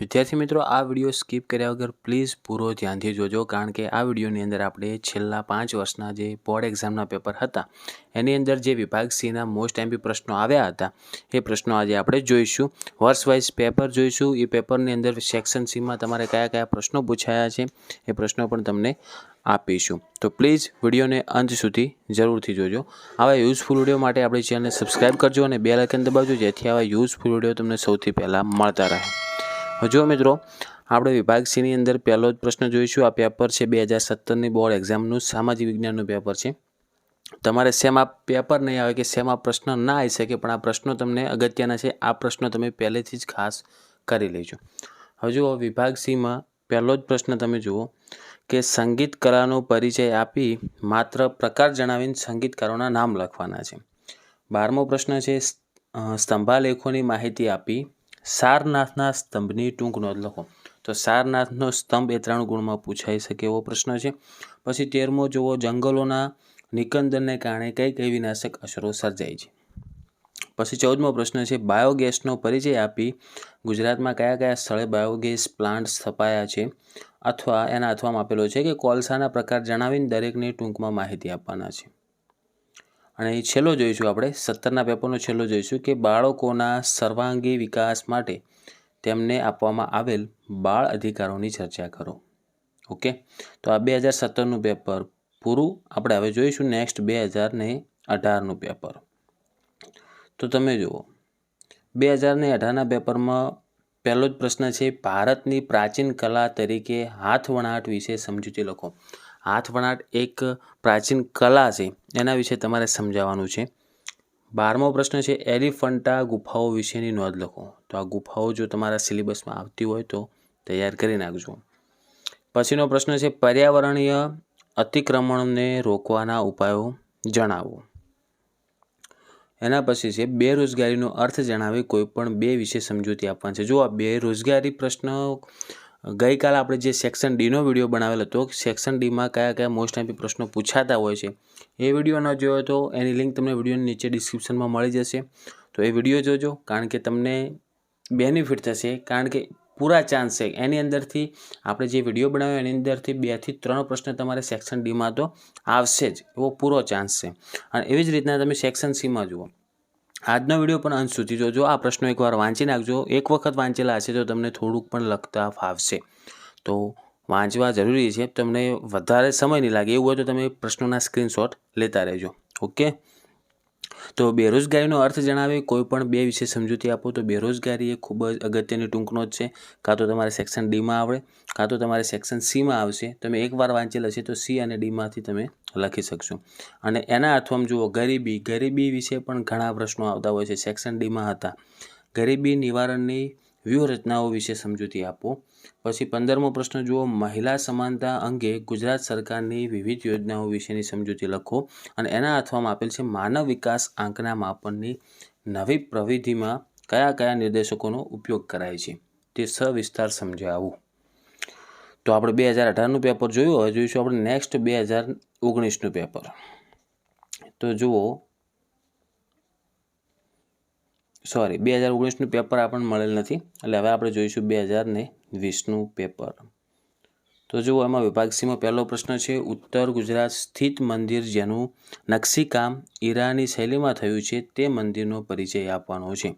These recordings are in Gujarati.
વિદ્યાર્થી મિત્રો, આ વીડિયો સ્કીપ કર્યા વગર પ્લીઝ પૂરો ધ્યાનથી જોજો, કારણ કે આ વિડીયોની અંદર આપણે છેલ્લા પાંચ વર્ષના જે બોર્ડ એક્ઝામના પેપર હતા, એની અંદર જે વિભાગ સીના મોસ્ટ એમપી પ્રશ્નો આવ્યા હતા, એ પ્રશ્નો આજે આપણે જોઈશું. વર્ષ વાઇઝ પેપર જોઈશું. એ પેપરની અંદર સેક્શન સીમાં તમારે કયા કયા પ્રશ્નો પૂછાયા છે, એ પ્રશ્નો પણ તમને આપીશું. તો પ્લીઝ વિડીયોને અંત સુધી જરૂરથી જોજો. આવા યુઝફુલ વીડિયો માટે આપણી ચેનલને સબસ્ક્રાઇબ કરજો અને બે લાઇકન દબાવજો, જેથી આવા યુઝફુલ વીડિયો તમને સૌથી પહેલાં મળતા રહે. જો મિત્રો, આપણે વિભાગ સીની અંદર પહેલો જ પ્રશ્ન જોઈશું. આ પેપર છે બે હજાર સત્તરની બોર્ડ એક્ઝામનું સામાજિક વિજ્ઞાનનું પેપર છે. તમારે શેમાં પેપર નહીં આવે કે શેમાં પ્રશ્ન ના આવી શકે, પણ આ પ્રશ્નો તમને અગત્યના છે. આ પ્રશ્નો તમે પહેલેથી જ ખાસ કરી લેજો. હવે જુઓ, વિભાગ સીમાં પહેલો જ પ્રશ્ન તમે જુઓ કે સંગીત કલાનો પરિચય આપી માત્ર પ્રકાર જણાવીને સંગીતકારોના નામ લખવાના છે. બારમો પ્રશ્ન છે સ્તંભાલેખોની માહિતી આપી સારનાથના સ્તંભની ટૂંક નોંધ લખો. તો સારનાથનો સ્તંભ એ ત્રણ ગુણમાં પૂછાઈ શકે એવો પ્રશ્ન છે. પછી તેરમો જુઓ, જંગલોના નિકંદનને કારણે કઈ કઈ વિનાશક અસરો સર્જાય છે? પછી ચૌદમો પ્રશ્ન છે, બાયોગેસનો પરિચય આપી ગુજરાતમાં કયા કયા સ્થળે બાયોગેસ પ્લાન્ટ સ્થપાયા છે? અથવા એના અથવામાં આપેલો છે કે કોલસાના પ્રકાર જણાવીને દરેકને ટૂંકમાં માહિતી આપવાના છે. અને છેલ્લો જોઈશું આપણે, સત્તરના પેપરનો છેલ્લો જોઈશું કે બાળકોના સર્વાંગી વિકાસ માટે તેમને આપવામાં આવેલ બાળ અધિકારોની ચર્ચા કરો. ઓકે? તો આ બે હજાર સત્તરનું પેપર પૂરું. આપણે હવે જોઈશું નેક્સ્ટ બે હજાર ને અઢારનું પેપર. તો તમે જુઓ, બે હજાર ને અઢારના પેપરમાં પહેલો જ પ્રશ્ન છે, ભારતની પ્રાચીન કલા તરીકે હાથ વણાટ વિશે સમજૂતી લખો. હાથ વણાટ એક પ્રાચીન કલા છે, એના વિશે તમારે સમજાવવાનું છે. બારમો પ્રશ્ન છે, એલિફન્ટા ગુફાઓ વિશેની નોંધ લખો. તો આ ગુફાઓ જો તમારા સિલેબસમાં આવતી હોય તો તૈયાર કરી નાખજો. પછીનો પ્રશ્ન છે, પર્યાવરણીય અતિક્રમણને રોકવાના ઉપાયો જણાવો. એના પછી છે, બેરોજગારીનો અર્થ જણાવી કોઈ પણ બે વિશે સમજૂતી આપવાની છે. જો આ બેરોજગારી પ્રશ્ન ગઈકાલે આપણે જે સેક્શન ડીનો વીડિયો બનાવેલો હતો, સેક્શન ડીમાં કયા કયા મોસ્ટ એમ્પી પ્રશ્નો પૂછાતા હોય છે, એ વીડિયો ન જોયો તો એની લિંક તમને વિડીયોની નીચે ડિસ્ક્રિપ્શનમાં મળી જશે. તો એ વીડિયો જોજો, કારણ કે તમને બેનિફિટ થશે, કારણ કે પૂરા ચાન્સ છે. એની અંદરથી આપણે જે વીડિયો બનાવ્યો, એની અંદરથી બેથી ત્રણ પ્રશ્ન તમારે સેક્શન ડીમાં તો આવશે જ, એવો પૂરો ચાન્સ છે. અને એવી જ રીતના તમે સેક્શન સીમાં જુઓ. આજનો વીડિયો પણ અંત સુધી જોજો. આ પ્રશ્નો એકવાર વાંચી નાખજો. એક વખત વાંચેલા હશે તો તમને થોડુંક પણ લખતા ફાવશે. તો વાંચવા જરૂરી છે. તમને વધારે સમય નહીં લાગે. એવું હોય તો તમે પ્રશ્નોના સ્ક્રીનશોટ લેતા રહેજો. ઓકે? તો બેરોજગારીનો અર્થ જણાવે, કોઈ પણ બે વિશે સમજૂતી આપો તો બેરોજગારી એ ખૂબ જ અગત્યની ટૂંકનો જ છે. કાં તો તમારે સેક્શન ડીમાં આવડે, કાં તો તમારે સેક્શન સીમાં આવશે. તમે એકવાર વાંચેલ હશે તો સી અને ડીમાંથી તમે લખી શકશું. અને એના અથવામાં જુઓ, ગરીબી ગરીબી વિશે પણ ઘણા પ્રશ્નો આવતા હોય છે. સેક્શન ડીમાં હતા. ગરીબી નિવારણની વ્યૂહરચનાઓ વિશે સમજૂતી આપો. પછી પંદરમો પ્રશ્ન જુઓ, મહિલા સમાનતા અંગે ગુજરાત સરકારની વિવિધ યોજનાઓ વિશેની સમજૂતી લખો. અને એના અથવામાં આપેલ છે, માનવ વિકાસ આંકના માપનની નવી પ્રવિધિમાં કયા કયા નિર્દેશકોનો ઉપયોગ કરાય છે. તે સવિસ્તાર સમજાવવું તો આપણે બે હજાર અઢારનું પેપર જોયું, હવે જોઈશું આપણે નેક્સ્ટ બે હજાર ઓગણીસનું પેપર તો જુઓ. સોરી બે હજાર ઓગણીસનું પેપર આપણને મળેલ નથી, એટલે હવે આપણે જોઈશું બે હજાર ને વીસનું પેપર તો જુઓ, એમાં વિભાગ પહેલો પ્રશ્ન છે, ઉત્તર ગુજરાત સ્થિત મંદિર જેનું નકશીકામ ઈરાની શૈલીમાં થયું છે, તે મંદિરનો પરિચય આપવાનો છે.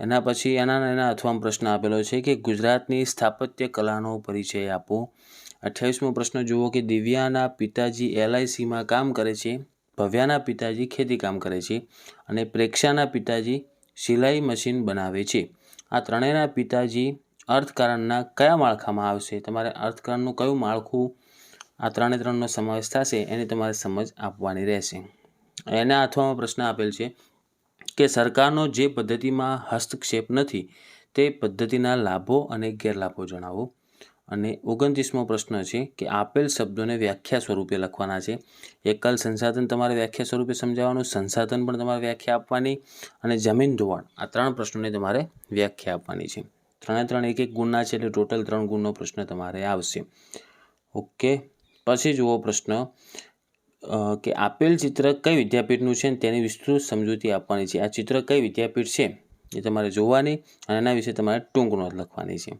એના પછી એના એના અથવામાં પ્રશ્ન આપેલો છે કે ગુજરાતની સ્થાપત્ય કલાનો પરિચય આપો. અઠ્યાવીસમો પ્રશ્ન, જુઓ કે દિવ્યાના પિતાજી એલઆઈસીમાં કામ કરે છે, ભવ્યાના પિતાજી ખેતી કામ કરે છે અને પ્રેક્ષાના પિતાજી સિલાઈ મશીન બનાવે છે. આ ત્રણેયના પિતાજી અર્થકારણના કયા માળખામાં આવશે? તમારે અર્થકારણનું કયું માળખું આ ત્રણે ત્રણનો સમાવેશ થશે, એની તમારે સમજ આપવાની રહેશે. એના અથવામાં પ્રશ્ન આપેલ છે કે સરકારનો જે પદ્ધતિમાં હસ્તક્ષેપ નથી, તે પદ્ધતિના લાભો અને ગેરલાભો જણાવો. અને ઓગણત્રીસમો પ્રશ્ન છે કે આપેલ શબ્દોને વ્યાખ્યા સ્વરૂપે લખવાના છે. એકલ સંસાધન તમારે વ્યાખ્યા સ્વરૂપે સમજાવવાનું, સંસાધન પણ તમારે વ્યાખ્યા આપવાની અને જમીન ધોવાણ, આ ત્રણ પ્રશ્નોને તમારે વ્યાખ્યા આપવાની છે. ત્રણે ત્રણ એક એક ગુણના છે એટલે ટોટલ ત્રણ ગુણનો પ્રશ્ન તમારે આવશે. ઓકે, પછી જુઓ પ્રશ્ન. કે આપેલ ચિત્ર કઈ વિદ્યાપીઠનું છે તેની વિસ્તૃત સમજૂતી આપવાની છે? આ ચિત્ર કઈ વિદ્યાપીઠ છે એ તમારે જોવાની અને એના વિશે તમારે ટૂંક નોંધ લખવાની છે.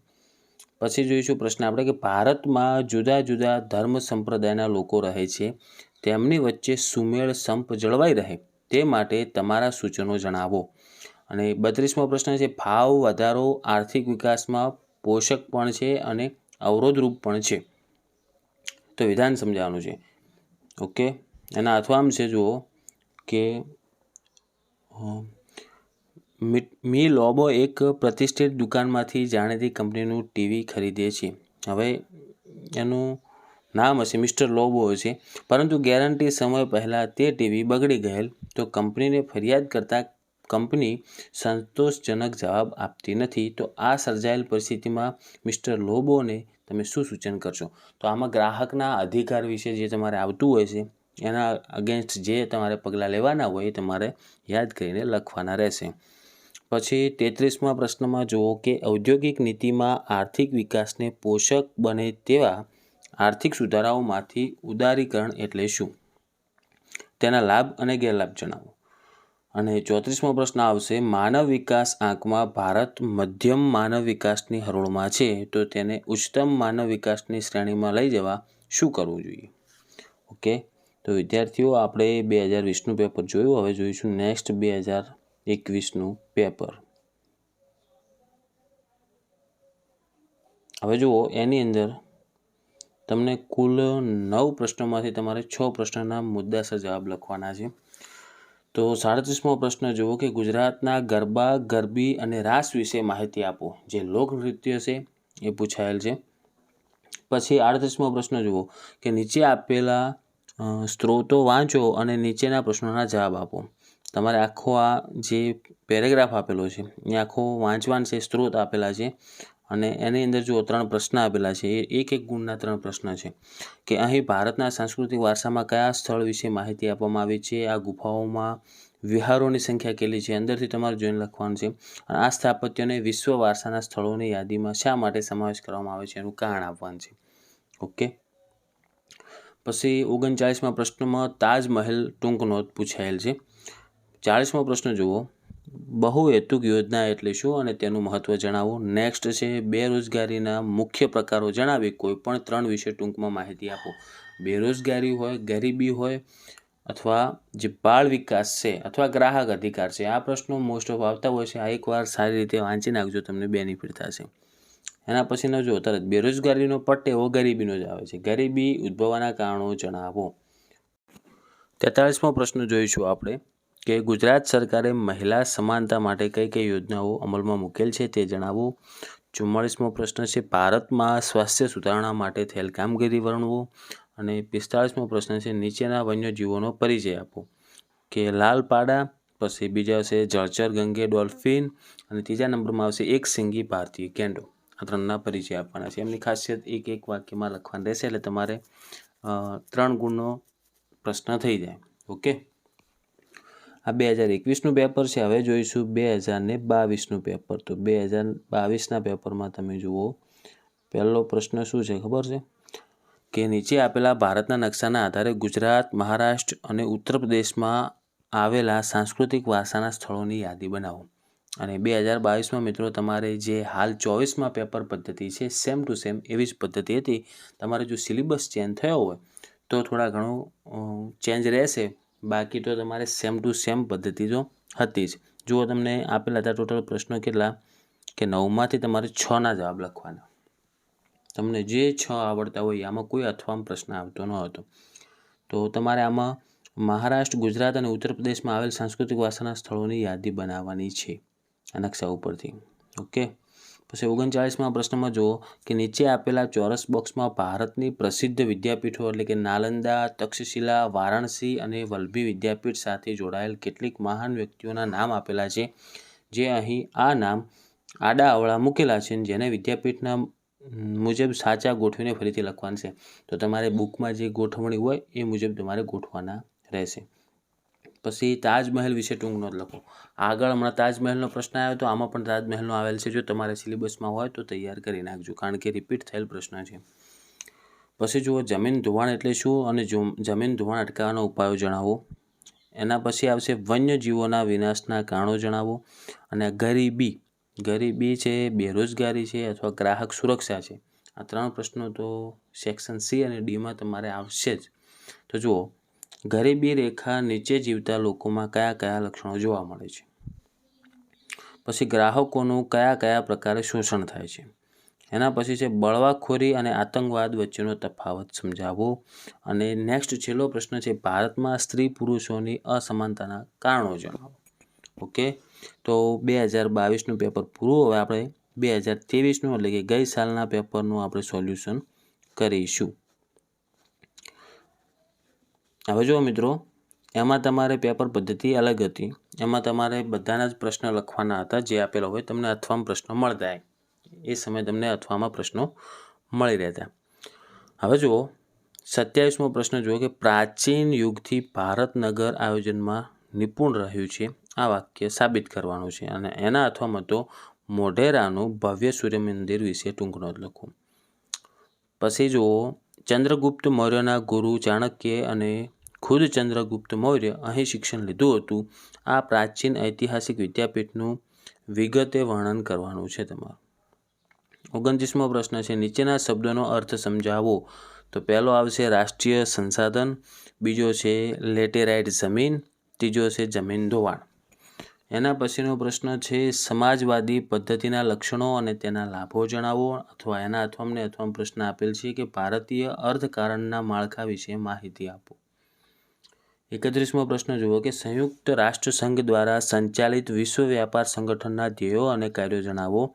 પછી જોઈશું પ્રશ્ન આપણે કે ભારતમાં જુદા જુદા ધર્મ સંપ્રદાયના લોકો રહે છે, તેમની વચ્ચે સુમેળ સંપ જળવાઈ રહે તે માટે તમારા સૂચનો જણાવો. અને બત્રીસમો પ્રશ્ન છે, ભાવ વધારો આર્થિક વિકાસમાં પોષક પણ છે અને અવરોધરૂપ પણ છે. તો વિધાન સમજાવવાનું છે. ઓકે? એના આમ છે, જુઓ, કે મી- લોબો એક પ્રતિષ્ઠિત દુકાનમાંથી જાણીતી કંપનીનું ટીવી ખરીદે છે. હવે એનું નામ હશે મિસ્ટર લોબો હશે. પરંતુ ગેરંટી સમય પહેલાં તે ટીવી બગડી ગયેલ, તો કંપનીને ફરિયાદ કરતાં કંપની સંતોષજનક જવાબ આપતી નથી. તો આ સર્જાયેલ પરિસ્થિતિમાં મિસ્ટર લોબોને તમે શું સૂચન કરશો? તો આમાં ગ્રાહકના અધિકાર વિશે જે તમારે આવતું હોય છે, એના અગેન્સ્ટ જે તમારે પગલાં લેવાના હોય એ તમારે યાદ કરીને લખવાના રહેશે. પછી તેત્રીસમાં પ્રશ્નમાં જુઓ કે ઔદ્યોગિક નીતિમાં આર્થિક વિકાસને પોષક બને તેવા આર્થિક સુધારાઓમાંથી ઉદારીકરણ એટલે શું? તેના લાભ અને ગેરલાભ જણાવો. અને ચોત્રીસમો પ્રશ્ન આવશે, માનવ વિકાસ આંકમાં ભારત મધ્યમ માનવ વિકાસની હરોળમાં છે, તો તેને ઉચ્ચતમ માનવ વિકાસની શ્રેણીમાં લઈ જવા શું કરવું જોઈએ? ઓકે, તો વિદ્યાર્થીઓ, આપણે બે હજાર વીસનું પેપર જોયું, હવે જોઈશું નેક્સ્ટ બે હજાર એકવીસનું પેપર. હવે જુઓ, એની અંદર તમને કુલ નવ પ્રશ્નોમાંથી તમારે છ પ્રશ્નના મુદ્દાસર જવાબ લખવાના છે. તો સાડત્રીસમો પ્રશ્ન જુઓ કે ગુજરાતના ગરબા, ગરબી અને રાસ વિશે માહિતી આપો. જે લોકનૃત્ય છે, એ પૂછાયેલ છે. પછી આડત્રીસમો પ્રશ્ન જુઓ કે નીચે આપેલા સ્ત્રોતો વાંચો અને નીચેના પ્રશ્નોના જવાબ આપો. તમારે આખો આ જે પેરેગ્રાફ આપેલો છે, એ આખો વાંચવાન છે, સ્ત્રોત આપેલા છે. અને એની અંદર જુઓ, ત્રણ પ્રશ્ન આપેલા છે. એ એક એક ગુણના ત્રણ પ્રશ્ન છે કે અહીં ભારતના સાંસ્કૃતિક વારસામાં કયા સ્થળ વિશે માહિતી આપવામાં આવી છે? આ ગુફાઓમાં વિહારોની સંખ્યા કેટલી છે? અંદરથી તમારે જોઈને લખવાનું છે. અને આ સ્થાપત્યોને વિશ્વ વારસાના સ્થળોની યાદીમાં શા માટે સમાવેશ કરવામાં આવે છે એનું કારણ આપવાનું છે. ઓકે? પછી ઓગણચાળીસમાં પ્રશ્નમાં તાજમહેલ ટૂંક નોંધ પૂછાયેલ છે. ચાળીસમો પ્રશ્ન જુઓ. બહુહેતુક યોજના એટલે શું અને તેનું મહત્વ જણાવો. નેક્સ્ટ છે, બેરોજગારીના મુખ્ય પ્રકારો જણાવી. કોઈ પણ ત્રણ વિશે ટૂંકમાં માહિતી આપો. બેરોજગારી હોય, ગરીબી હોય અથવા જે બાળ વિકાસ છે અથવા ગ્રાહક અધિકાર છે, આ પ્રશ્નો મોસ્ટ ઓફ આવતા હોય છે. આ એકવાર સારી રીતે વાંચી નાખજો, તમને બેનિફિટ થશે. એના પછીનો જો, તરત બેરોજગારીનો પટ્ટ એવો ગરીબીનો જ આવે છે. ગરીબી ઉદ્ભવવાના કારણો જણાવો. તેતાળીસમો પ્રશ્ન જોઈશું આપણે. કે ગુજરાત સરકારે મહિલા સમાનતા માટે કઈ કઈ યોજનાઓ અમલમાં મૂકેલ છે તે જણાવો. ચુમ્માળીસમો પ્રશ્ન છે, ભારતમાં સ્વાસ્થ્ય સુધારણા માટે થયેલ કામગીરી વર્ણવો. અને પિસ્તાળીસમો પ્રશ્ન છે, નીચેના વન્યજીવોનો પરિચય આપો. કે લાલપાડા, પછી બીજા છે, જળચર, ગંગે, ડોલ્ફિન અને ત્રીજા નંબરમાં આવશે એક સિંગી ભારતીય કેન્ડો. આ ત્રણના પરિચય આપવાના છે. એમની ખાસિયત એક એક વાક્યમાં લખવાનું રહેશે એટલે તમારે ત્રણ ગુણનો પ્રશ્ન થઈ જાય. ઓકે? આ બે હજાર એકવીસનું પેપર છે. હવે જોઈશું બે હજાર ને બાવીસનું પેપર. તો બે હજાર બાવીસના પેપરમાં તમે જુઓ, પહેલો પ્રશ્ન શું છે ખબર છે? કે નીચે આપેલા ભારતના નકશાના આધારે ગુજરાત, મહારાષ્ટ્ર અને ઉત્તર પ્રદેશમાં આવેલા સાંસ્કૃતિક વારસાના સ્થળોની યાદી બનાવો. અને બે હજાર બાવીસમાં મિત્રો તમારે જે હાલ ચોવીસમાં પેપર પદ્ધતિ છે, સેમ ટુ સેમ એવી જ પદ્ધતિ હતી. તમારે જો સિલેબસ ચેન્જ થયો હોય, તો થોડા ઘણું ચેન્જ રહેશે. બાકી તો તમારે સેમ ટુ સેમ પદ્ધતિ તો હતી જ. જુઓ તમને આપેલા હતા ટોટલ પ્રશ્નો કેટલા? કે નવમાંથી તમારે છના જવાબ લખવાના. તમને જે છ આવડતા હોય આમાં કોઈ અથવામાં પ્રશ્ન આવતો ન હતો. તો તમારે આમાં મહારાષ્ટ્ર, ગુજરાત અને ઉત્તર પ્રદેશમાં આવેલ સાંસ્કૃતિક વારસાના સ્થળોની યાદી બનાવવાની છે. આ નકશા ઉપરથી. ઓકે? પછી ઓગણચાળીસમાં પ્રશ્નમાં જુઓ કે નીચે આપેલા ચોરસ બોક્સમાં ભારતની પ્રસિદ્ધ વિદ્યાપીઠો એટલે કે નાલંદા, તક્ષશિલા, વારાણસી અને વલ્લભી વિદ્યાપીઠ સાથે જોડાયેલ કેટલીક મહાન વ્યક્તિઓના નામ આપેલા છે, જે અહીં આ નામ આડા અવળા મૂકેલા છે જેને વિદ્યાપીઠના મુજબ સાચા ગોઠવીને ફરીથી લખવાનું છે. તો તમારે બુકમાં જે ગોઠવણી હોય એ મુજબ તમારે ગોઠવાના રહેશે. પછી તાજમહેલ વિશે ટૂંક નોંધ લખો. આગળ હમણાં તાજમહેલનો પ્રશ્ન આવ્યો તો આમાં પણ તાજમહેલનો આવેલ છે. જો તમારે સિલેબસમાં હોય તો તૈયાર કરી નાખજો, કારણ કે રિપીટ થયેલ પ્રશ્ન છે. પછી જુઓ, જમીન ધોવાણ એટલે શું અને જમીન ધોવાણ અટકાવવાના ઉપાયો જણાવો. એના પછી આવશે વન્યજીવોના વિનાશના કારણો જણાવો. અને ગરીબી ગરીબી છે, બેરોજગારી છે અથવા ગ્રાહક સુરક્ષા છે. આ ત્રણ પ્રશ્નો તો સેક્શન સી અને ડીમાં તમારે આવશે જ. તો જુઓ ગરીબી રેખા નીચે જીવતા લોકોમાં કયા કયા લક્ષણો જોવા મળે છે? પછી ગ્રાહકોનું કયા કયા પ્રકારે શોષણ થાય છે? એના પછી છે બળવાખોરી અને આતંકવાદ વચ્ચેનો તફાવત સમજાવવો અને નેક્સ્ટ છેલ્લો પ્રશ્ન છે ભારતમાં સ્ત્રી પુરુષોની અસમાનતાના કારણો જણાવો. ઓકે? તો બે હજાર બાવીસનું પેપર પૂરું. હવે આપણે બે હજાર ત્રેવીસનું એટલે કે ગઈ સાલના પેપરનું આપણે સોલ્યુશન કરીશું. હવે જુઓ મિત્રો. એમાં તમારે પેપર પદ્ધતિ અલગ હતી. એમાં તમારે બધાના જ પ્રશ્ન લખવાના હતા જે આપેલા હોય તમને અથવામાં પ્રશ્નો મળતા એ. સમયે તમને અથવામાં પ્રશ્નો મળી રહેતા. હવે જુઓ. સત્યાવીસમો પ્રશ્ન જુઓ કે પ્રાચીન યુગથી ભારત નગર આયોજનમાં નિપુણ રહ્યું છે. આ વાક્ય સાબિત કરવાનું છે અને એના અથવામાં તો મોઢેરાનું ભવ્ય સૂર્ય મંદિર વિશે ટૂંક નોંધ લખો. પછી જુઓ. ચંદ્રગુપ્ત મૌર્યના ગુરુ ચાણક્ય અને ખુદ ચંદ્રગુપ્ત મૌર્ય અહીં શિક્ષણ લીધું હતું. આ પ્રાચીન ઐતિહાસિક વિદ્યાપીઠનું વિગતે વર્ણન કરવાનું છે તમારું. ઓગણત્રીસમો પ્રશ્ન છે, નીચેના શબ્દોનો અર્થ સમજાવો. તો પહેલો આવશે રાષ્ટ્રીય સંસાધન, બીજો છે લેટેરાઇટ જમીન, ત્રીજો છે જમીન ધોવાણ. એના પછીનો પ્રશ્ન છે, સમાજવાદી પદ્ધતિના લક્ષણો અને તેના લાભો જણાવો. અથવા એના અથવા અમને અથવા પ્રશ્ન આપેલ છે કે ભારતીય અર્થકારણના માળખા વિશે માહિતી આપો. એકત્રીસમો પ્રશ્ન જુઓ કે સંયુક્ત રાષ્ટ્રસંઘ દ્વારા સંચાલિત વિશ્વ વ્યાપાર સંગઠનના ધ્યેયો અને કાર્યો જણાવો.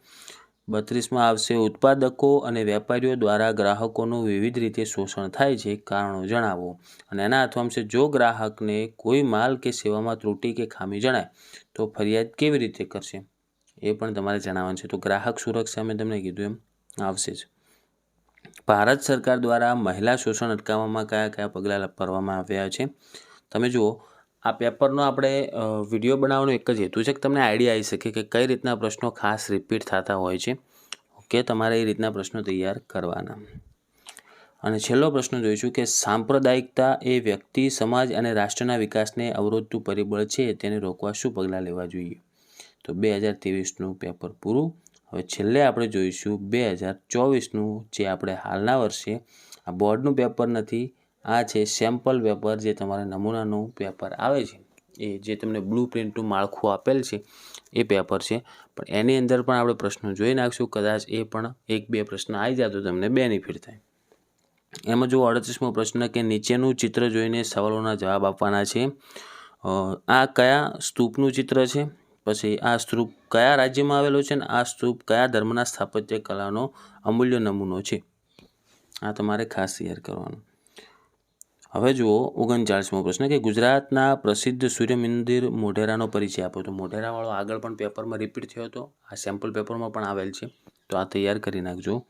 બત્રીસમાં આવશે ઉત્પાદકો અને વેપારીઓ દ્વારા ગ્રાહકોનું વિવિધ રીતે શોષણ થાય છે, કારણો જણાવો. અને એના અથવા છે જો ગ્રાહકને કોઈ માલ કે સેવામાં ત્રુટિ કે ખામી જણાય, તો ફરિયાદ કેવી રીતે કરશે? એ પણ તમારે જણાવવાનું છે. તો ગ્રાહક સુરક્ષા, મેં તમને કીધું એમ, આવશે જ. ભારત સરકાર દ્વારા મહિલા શોષણ અટકાવવામાં કયા કયા પગલાં ભરવામાં આવ્યા છે? તમે જુઓ, આ પેપરનો આપણે વીડિયો બનાવવાનો એક જ હેતુ છે કે તમને આઈડિયા આવી શકે કે કઈ રીતના પ્રશ્નો ખાસ રિપીટ થતા હોય છે. ઓકે, તમારે એ રીતના પ્રશ્નો તૈયાર કરવાના. અને છેલ્લો પ્રશ્ન જોઈશું કે સાંપ્રદાયિકતા એ વ્યક્તિ, સમાજ અને રાષ્ટ્રના વિકાસને અવરોધતું પરિબળ છે, તેને રોકવા શું પગલાં લેવા જોઈએ? તો બે હજાર ત્રેવીસનું પેપર પૂરું. હવે છેલ્લે આપણે જોઈશું બે હજાર ચોવીસનું જે આપણે હાલના વર્ષે આ બોર્ડનું પેપર નથી આ છે સેમ્પલ પેપર જે તમારા નમૂનાનું પેપર આવે છે. એ જે તમને બ્લુ પ્રિન્ટનું માળખું આપેલ છે, એ પેપર છે. પણ એની અંદર પણ આપણે પ્રશ્નો જોઈ નાખશું. કદાચ એ પણ એક બે પ્રશ્ન આવી જાય તો તમને બેનિફિટ થાય. એમાં જો અડત્રીસમો પ્રશ્ન કે નીચેનું ચિત્ર જોઈને સવાલોના જવાબ આપવાના છે. આ કયા સ્તૂપનું ચિત્ર છે? પછી આ સ્તૂપ કયા રાજ્યમાં આવેલો છે ને આ સ્તૂપ કયા ધર્મના સ્થાપત્ય કલાનો અમૂલ્ય નમૂનો છે? આ તમારે ખાસ તૈયાર કરવાનું. હવે જુઓ ઓગણચાળીસમો પ્રશ્ન કે ગુજરાતના પ્રસિદ્ધ સૂર્ય મંદિર મોઢેરાનો પરિચય આપો. તો મોઢેરાવાળો આગળ પણ પેપરમાં રિપીટ થયો હતો. આ સેમ્પલ પેપરમાં પણ આવેલ છે. તો આ તૈયાર કરી નાખજો.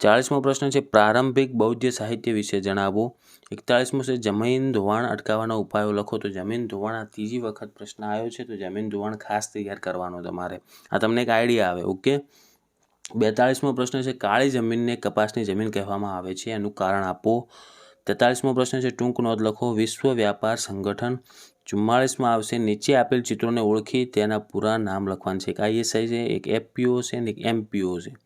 ચાળીસમો પ્રશ્ન છે, પ્રારંભિક બૌદ્ધ સાહિત્ય વિશે જણાવો. એકતાળીસમો છે, જમીન ધોવાણ અટકાવવાના ઉપાયો લખો. તો જમીન ધોવાણ આ ત્રીજી વખત પ્રશ્ન આવ્યો છે. તો જમીન ધોવાણ ખાસ તૈયાર કરવાનો તમારે. આ તમને એક આઈડિયા આવે ઓકે બેતાળીસમો પ્રશ્ન છે, કાળી જમીનને કપાસની જમીન કહેવામાં આવે છે. એનું કારણ આપો. તેતાળીસમો પ્રશ્ન છે, ટૂંક નોંધ લખો. વિશ્વ વ્યાપાર સંગઠન ચુમ્માળીસમાં આવશે. નીચે આપેલ ચિત્રોને ઓળખી તેના પૂરા નામ લખવાનું છે. એક આઈએસઆઈ છે, એક એફપીઓ છે ને એક એમપીઓ છે.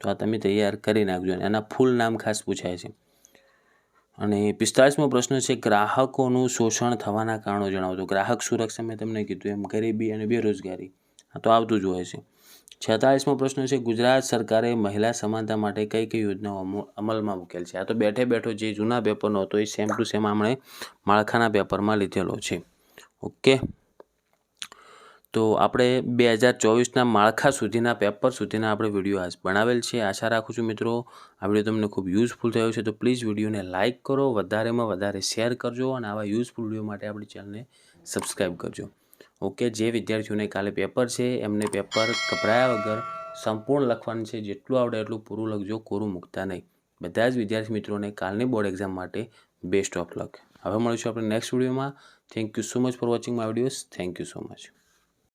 તો આ તમે તૈયાર કરી નાખજો અને એના ફૂલ નામ ખાસ પૂછાય છે. અને પિસ્તાળીસમો પ્રશ્ન છે, ગ્રાહકોનું શોષણ થવાના કારણો જણાવો. તો ગ્રાહક સુરક્ષા મેં તમને કીધું એમ, ગરીબી અને બેરોજગારી. આ તો આવતું જ હોય છે. છેતાળીસમો પ્રશ્ન છે, ગુજરાત સરકારે મહિલા સમાનતા માટે કઈ કઈ યોજનાઓ અમલમાં મૂકેલ છે? આ તો બેઠે બેઠો જે જૂના પેપરનો હતો, એ સેમ ટુ સેમ આપણે માળખાના પેપરમાં લીધેલો છે. ઓકે? તો આપણે બે હજાર ચોવીસના માળખા સુધીના પેપર સુધીના આપણે વીડિયો આજ બનાવેલ છે. આશા રાખું છું મિત્રો, આ વીડિયો તમને ખૂબ યુઝફુલ થયો છે તો પ્લીઝ વિડીયોને લાઇક કરો, વધારેમાં વધારે શેર કરજો અને આવા યુઝફુલ વીડિયો માટે આપણી ચેનલને સબસ્ક્રાઈબ કરજો. ઓકે, જે વિદ્યાર્થીઓને કાલે પેપર છે, એમને પેપર ગભરાયા વગર સંપૂર્ણ લખવાનું છે, જેટલું આવડે એટલું પૂરું લખજો, કોરું મૂકતા નહીં. બધા જ વિદ્યાર્થી મિત્રોને કાલની બોર્ડ એક્ઝામ માટે બેસ્ટ ઓફ લક હવે મળીશું આપણે નેક્સ્ટ વિડીયોમાં thank you so much for watching my videos thank you so much